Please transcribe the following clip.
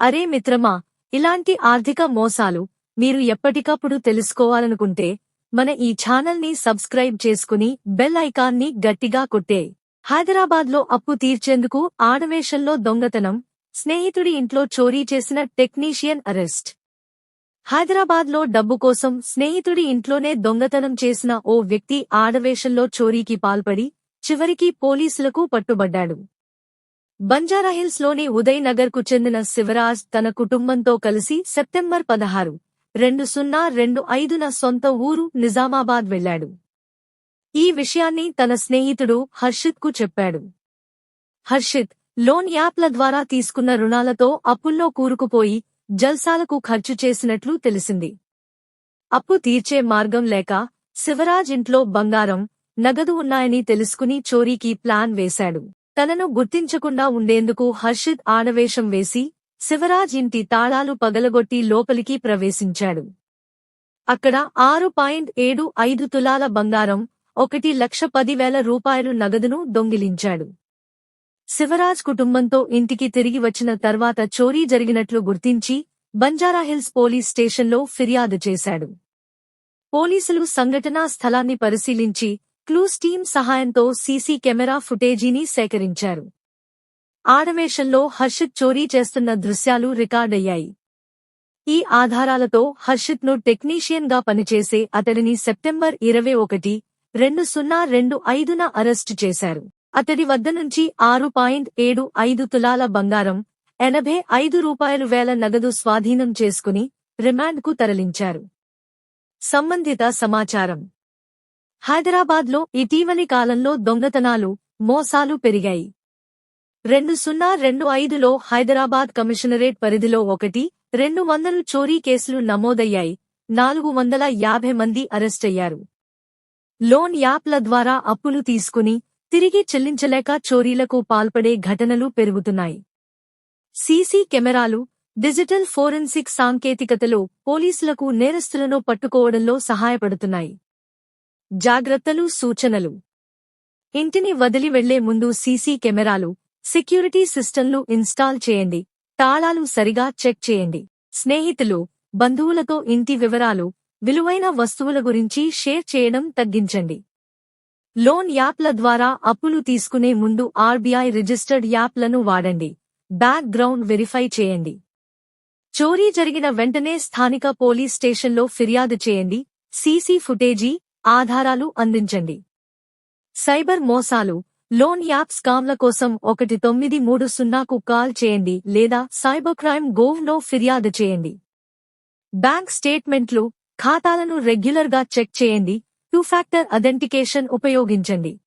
అరే మిత్రమా ఇలాంటి ఆర్థిక మోసాలు మీరు ఎప్పటికప్పుడు తెలుసుకోవాలనుకుంటే మన ఈ ఛానల్ని సబ్స్క్రైబ్ చేసుకుని బెల్ ఐకాన్ని గట్టిగా కొట్టే. హైదరాబాద్లో అప్పు తీర్చేందుకు ఆడవేషంలో దొంగతనం స్నేహితుడి ఇంట్లో చోరీ చేసిన టెక్నీషియన్ అరెస్ట్. హైదరాబాద్లో డబ్బు కోసం స్నేహితుడి ఇంట్లోనే దొంగతనం చేసిన ఓ వ్యక్తి ఆడవేషంలో చోరీకి పాల్పడి చివరికి పోలీసులకు పట్టుబడ్డాడు. బంజారాహిల్స్లోని ఉదయ్ నగర్కు చెందిన శివరాజ్ తన కుటుంబంతో కలిసి సెప్టెంబర్ పదహారు రెండు సున్నా రెండు ఐదున సొంత ఊరు నిజామాబాద్ వెళ్ళాడు ఈ విషయాన్ని తన స్నేహితుడు హర్షిత్కు చెప్పాడు. హర్షిత్ లోన్ యాప్ల ద్వారా తీసుకున్న రుణాలతో అప్పుల్లో కూరుకుపోయి జల్సాలకు ఖర్చు చేసినట్లు తెలిసింది. అప్పు తీర్చే మార్గం లేక శివరాజ్ ఇంట్లో బంగారం నగదు ఉన్నాయని తెలుసుకుని చోరీకి ప్లాన్ వేశాడు. తనను గుర్తించకుండా ఉండేందుకు హర్షిత్ ఆడవేషం వేసి శివరాజ్ ఇంటి తాళాలు పగలగొట్టి లోపలికి ప్రవేశించాడు. అక్కడ ఆరు పాయింట్ ఏడు ఐదు తులాల బంగారం ఒకటి లక్ష పదివేల రూపాయలు నగదును దొంగిలించాడు. శివరాజ్ కుటుంబంతో ఇంటికి తిరిగి వచ్చిన తర్వాత చోరీ జరిగినట్లు గుర్తించి బంజారాహిల్స్ పోలీస్ స్టేషన్లో ఫిర్యాదు చేశాడు. పోలీసులు సంఘటనా స్థలాన్ని పరిశీలించి క్లూస్ టీం సహాయంతో సీసీ కెమెరా ఫుటేజీని సేకరించారు. ఆడవేషంలో హర్షిత్ చోరీ చేస్తున్న దృశ్యాలు రికార్డయ్యాయి. ఈ ఆధారాలతో హర్షిత్ను టెక్నీషియన్గా పనిచేసే అతడిని సెప్టెంబర్ ఇరవై ఒకటి రెండు సున్నా రెండు ఐదున అరెస్టు చేశారు. అతడి వద్ద నుంచి ఆరు పాయింట్ ఏడు ఐదు తులాల బంగారం ఎనభై ఐదు రూపాయలు వేల నగదు స్వాధీనం చేసుకుని రిమాండ్కు తరలించారు. సంబంధిత సమాచారం హైదరాబాద్లో ఇటీవలి కాలంలో దొంగతనాలు మోసాలు పెరిగాయి. రెండు సున్నా రెండు ఐదులో హైదరాబాద్ కమిషనరేట్ పరిధిలో ఒకటి రెండు వందలు చోరీ కేసులు నమోదయ్యాయి నాలుగు వందల యాభై మంది అరెస్టయ్యారు. లోన్ యాప్ల ద్వారా అప్పులు తీసుకుని తిరిగి చెల్లించలేక చోరీలకు పాల్పడే ఘటనలు పెరుగుతున్నాయి. సీసీ కెమెరాలు డిజిటల్ ఫోరెన్సిక్ సాంకేతికతలో పోలీసులకు నేరస్తులను పట్టుకోవడంలో సహాయపడుతున్నాయి. జాగ్రత్తలు సూచనలు. ఇంటిని వదిలి వెళ్ళే ముందు సీసీ కెమెరాలు సెక్యూరిటీ సిస్టంలు ఇన్స్టాల్ చేయండి. తాళాలు సరిగా చెక్ చేయండి. స్నేహితులు బంధువులతో ఇంటి వివరాలు విలువైన వస్తువుల గురించి షేర్ చేయడం తగ్గించండి. లోన్ యాప్ల ద్వారా అప్పులు తీసుకునే ముందు ఆర్బీఐ రిజిస్టర్డ్ యాప్లను వాడండి. బ్యాక్ గ్రౌండ్ వెరిఫై చేయండి. చోరీ జరిగిన వెంటనే స్థానిక పోలీస్ స్టేషన్లో ఫిర్యాదు చేయండి. సీసీ ఫుటేజీ ఆధారాలు అందించండి. సైబర్ మోసాలు. లోన్ యాప్ స్కామ్ల కోసం ఒకటి తొమ్మిది మూడు సున్నాకు కాల్ చేయండి లేదా సైబర్ క్రైమ్ గోవ్లో ఫిర్యాదు చేయండి. బ్యాంక్ స్టేట్మెంట్లు ఖాతాలను రెగ్యులర్గా చెక్ చేయండి. టూ ఫ్యాక్టర్ అథెంటికేషన్ ఉపయోగించండి.